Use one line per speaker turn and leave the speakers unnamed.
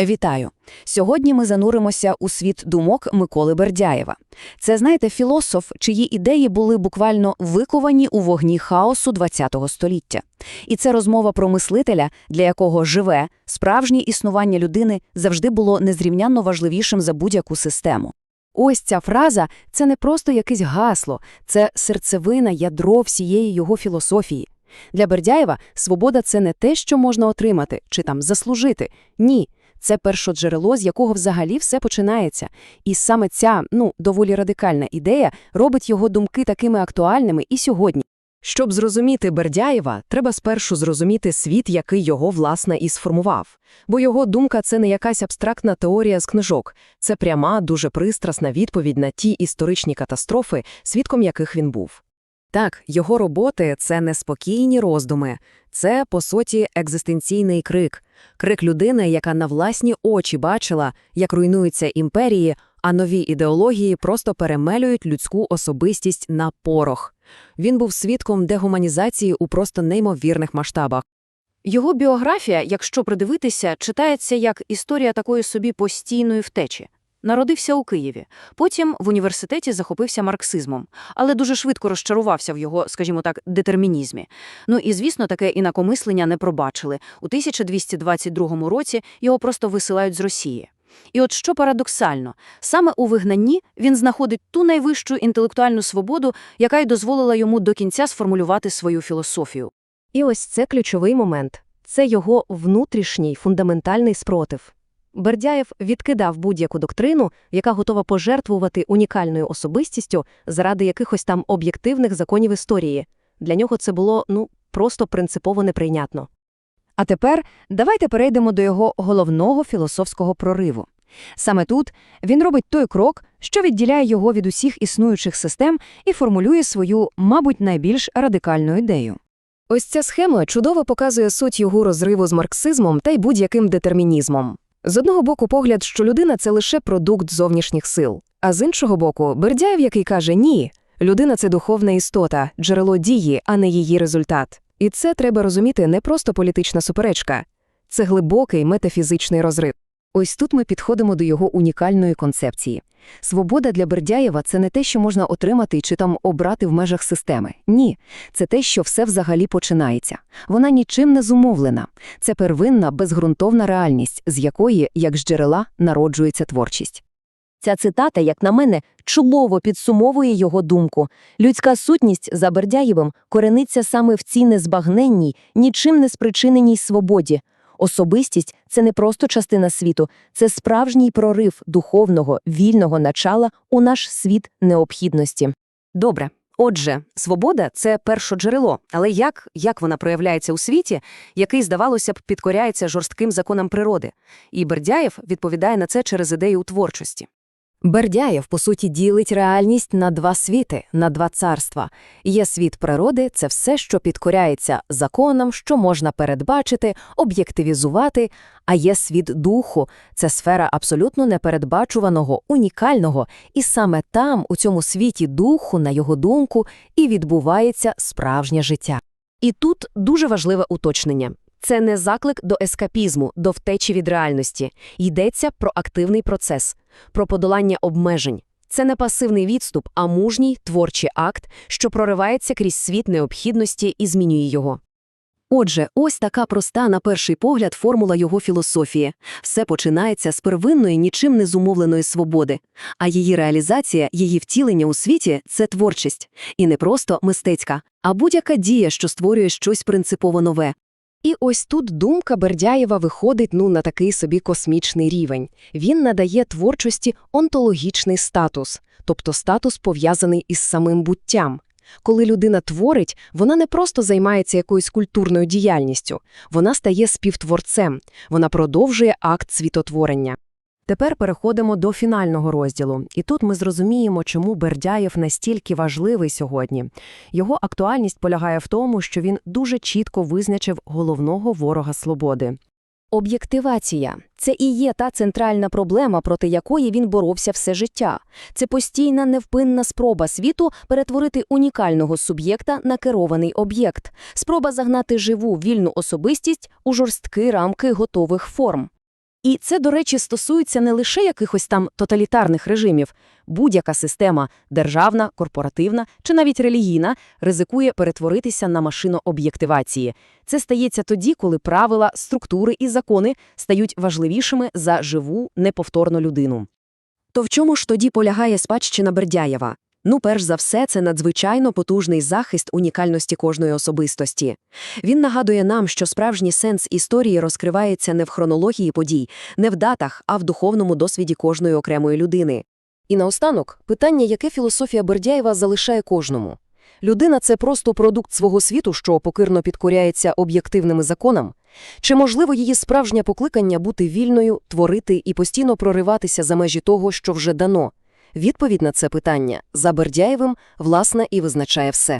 Вітаю! Сьогодні ми зануримося у світ думок Миколи Бердяєва. Це, знаєте, філософ, чиї ідеї були буквально виковані у вогні хаосу ХХ століття. І це розмова про мислителя, для якого живе, справжнє існування людини завжди було незрівнянно важливішим за будь-яку систему. Ось ця фраза – це не просто якесь гасло, це серцевина, ядро всієї його філософії. Для Бердяєва свобода – це не те, що можна отримати чи там заслужити. Ні, це першоджерело, з якого взагалі все починається. І саме ця, ну, доволі радикальна ідея робить його думки такими актуальними і сьогодні.
Щоб зрозуміти Бердяєва, треба спершу зрозуміти світ, який його, власне, і сформував. Бо його думка – це не якась абстрактна теорія з книжок. Це пряма, дуже пристрасна відповідь на ті історичні катастрофи, свідком яких він був. Так, його роботи – це неспокійні роздуми. Це, по суті, екзистенційний крик. Крик людини, яка на власні очі бачила, як руйнуються імперії, а нові ідеології просто перемелюють людську особистість на порох. Він був свідком дегуманізації у просто неймовірних масштабах.
Його біографія, якщо придивитися, читається як історія такої собі постійної втечі. Народився у Києві, потім в університеті захопився марксизмом, але дуже швидко розчарувався в його, скажімо так, детермінізмі. Ну і, звісно, таке інакомислення не пробачили. У 1222 році його просто висилають з Росії. І от що парадоксально, саме у вигнанні він знаходить ту найвищу інтелектуальну свободу, яка й дозволила йому до кінця сформулювати свою філософію.
І ось це ключовий момент. Це його внутрішній фундаментальний спротив. Бердяєв відкидав будь-яку доктрину, яка готова пожертвувати унікальною особистістю заради якихось там об'єктивних законів історії. Для нього це було, ну, просто принципово неприйнятно.
А тепер давайте перейдемо до його головного філософського прориву. Саме тут він робить той крок, що відділяє його від усіх існуючих систем і формулює свою, мабуть, найбільш радикальну ідею.
Ось ця схема чудово показує суть його розриву з марксизмом та й будь-яким детермінізмом. З одного боку, погляд, що людина це лише продукт зовнішніх сил, а з іншого боку, Бердяєв, який каже ні, людина це духовна істота, джерело дії, а не її результат. І це треба розуміти не просто політична суперечка, це глибокий метафізичний розрив. Ось тут ми підходимо до його унікальної концепції. Свобода для Бердяєва це не те, що можна отримати чи там обрати в межах системи. Ні, це те, що все взагалі починається. Вона нічим не зумовлена. Це первинна, безґрунтовна реальність, з якої, як з джерела, народжується творчість.
Ця цитата, як на мене, чудово підсумовує його думку. Людська сутність за Бердяєвим корениться саме в цій незбагненній, нічим не спричиненій свободі. Особистість це не просто частина світу, це справжній прорив духовного, вільного начала у наш світ необхідності.
Добре. Отже, свобода це першоджерело, але як, як вона проявляється у світі, який, здавалося б, підкоряється жорстким законам природи? І Бердяєв відповідає на це через ідею творчості. Бердяєв, по суті, ділить реальність на два світи, на два царства. Є світ природи це все, що підкоряється законам, що можна передбачити, об'єктивізувати, а є світ духу це сфера абсолютно непередбачуваного, унікального, і саме там, у цьому світі духу, на його думку, і відбувається справжнє життя. І тут дуже важливе уточнення. Це не заклик до ескапізму, до втечі від реальності. Йдеться про активний процес, про подолання обмежень. Це не пасивний відступ, а мужній творчий акт, що проривається крізь світ необхідності і змінює його. Отже, ось така проста, на перший погляд, формула його філософії. Все починається з первинної, нічим не зумовленої свободи, а її реалізація, її втілення у світі це творчість. І не просто мистецька, а будь-яка дія, що створює щось принципово нове. І ось тут думка Бердяєва виходить ну на такий собі космічний рівень. Він надає творчості онтологічний статус, тобто статус пов'язаний із самим буттям. Коли людина творить, вона не просто займається якоюсь культурною діяльністю, вона стає співтворцем, вона продовжує акт світотворення. Тепер переходимо до фінального розділу, і тут ми зрозуміємо, чому Бердяєв настільки важливий сьогодні. Його актуальність полягає в тому, що він дуже чітко визначив головного ворога свободи.
Об'єктивація це і є та центральна проблема, проти якої він боровся все життя. Це постійна невпинна спроба світу перетворити унікального суб'єкта на керований об'єкт, спроба загнати живу вільну особистість у жорсткі рамки готових форм.
І це, до речі, стосується не лише якихось там тоталітарних режимів. Будь-яка система – державна, корпоративна чи навіть релігійна – ризикує перетворитися на машину об'єктивації. Це стається тоді, коли правила, структури і закони стають важливішими за живу, неповторну людину.
То в чому ж тоді полягає спадщина Бердяєва? Ну, перш за все, це надзвичайно потужний захист унікальності кожної особистості. Він нагадує нам, що справжній сенс історії розкривається не в хронології подій, не в датах, а в духовному досвіді кожної окремої людини. І наостанок, питання, яке філософія Бердяєва залишає кожному. Людина – це просто продукт свого світу, що покирно підкоряється об'єктивним законам? Чи можливо її справжнє покликання бути вільною, творити і постійно прориватися за межі того, що вже дано? Відповідь на це питання за Бердяєвим, власне, і визначає все.